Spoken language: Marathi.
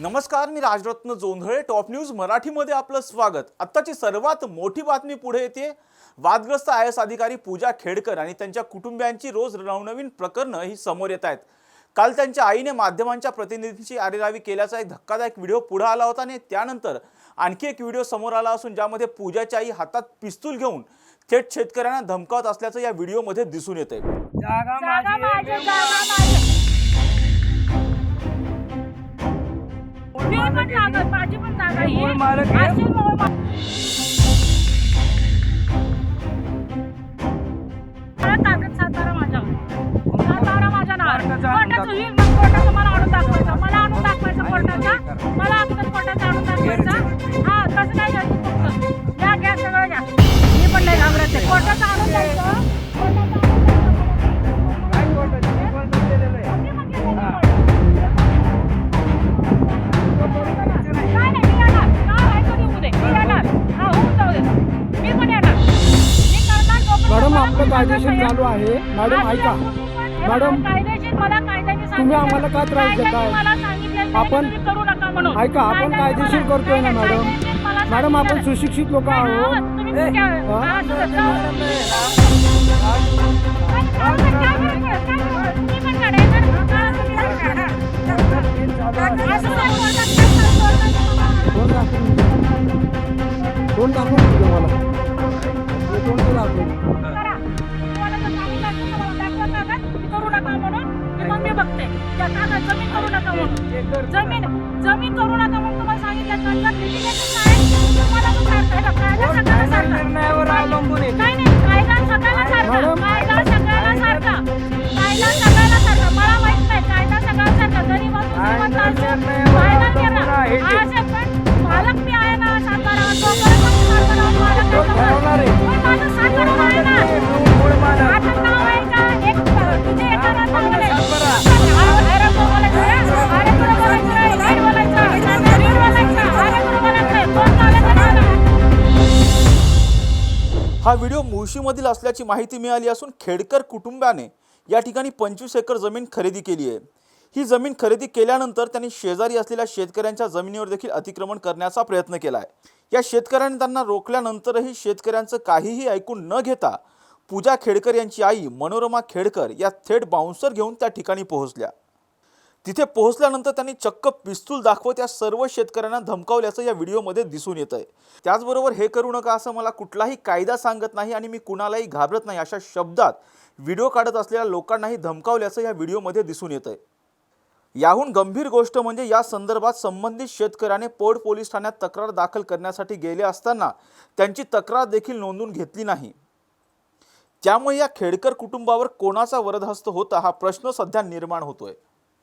नमस्कार मी राजरत्न जोंधळे टॉप न्यूज मराठीमध्ये आपलं स्वागत. आत्ताची सर्वात मोठी बातमी पुढे येते वादग्रस्त आय एस अधिकारी पूजा खेडकर आणि त्यांच्या कुटुंबियांची रोज नवनवीन प्रकरणं ही समोर येत आहेत. काल त्यांच्या आईने माध्यमांच्या प्रतिनिधींची आरेरावी केल्याचा एक धक्कादायक व्हिडिओ पुढे आला होता आणि त्यानंतर आणखी एक व्हिडिओ समोर आला असून ज्यामध्ये पूजाची आई हातात पिस्तूल घेऊन थेट शेतकऱ्यांना धमकावत असल्याचं या व्हिडिओमध्ये दिसून येतंय. जागा पण जागा माझी पण जागा मूळ मालक आहे. मला ताकद सातारा माझ्यावर सातारा माझ्या नावावर मार्गाचं आणून कोर्टाचं होईल मग कोर्टाचं मला आणून दाखवायचं मला आणून दाखवायचं कोर्टाचा मला कायदेशीर चालू आहे. मॅडम, ऐका. मॅडम, तुम्ही आम्हाला का त्रास देताय? आपण-. ऐका, आपण कायदेशीर करतोय ना, मॅडम. मॅडम आपण सुशिक्षित लोक. हा, आहोत जमीन करू नका म्हणून. जमीन जमीन करू नका म्हणून हा व्हिडिओ मुळशीमधील असल्याची माहिती मिळाली असून खेडकर कुटुंबाने या ठिकाणी पंचवीस एकर जमीन खरेदी केली आहे. ही जमीन खरेदी केल्यानंतर त्यांनी शेजारी असलेल्या शेतकऱ्यांच्या जमिनीवर देखील अतिक्रमण करण्याचा प्रयत्न केला आहे या शेतकऱ्यांनी त्यांना रोखल्यानंतरही शेतकऱ्यांचं काहीही ऐकून न घेता पूजा खेडकर यांची आई मनोरमा खेडकर या थेट बाउन्सर घेऊन त्या ठिकाणी पोहोचल्या. तिथे पोहोचल्यानंतर त्यांनी चक्क पिस्तूल दाखवत या सर्व शेतकऱ्यांना धमकावल्याचं या व्हिडिओमध्ये दिसून येत आहे त्याचबरोबर हे करू नका असं मला कुठलाही कायदा सांगत नाही आणि मी कुणालाही घाबरत नाही अशा शब्दात व्हिडिओ काढत असलेल्या लोकांनाही धमकावल्याचं या व्हिडिओमध्ये दिसून येत आहे याहून गंभीर गोष्ट म्हणजे या संदर्भात संबंधित शेतकऱ्याने पोर्ट पोलीस ठाण्यात तक्रार दाखल करण्यासाठी गेले असताना त्यांची तक्रार देखील नोंदून घेतली नाही. त्यामुळे या खेडकर कुटुंबावर कोणाचा वरदहस्त होता हा प्रश्न सध्या निर्माण होतोय.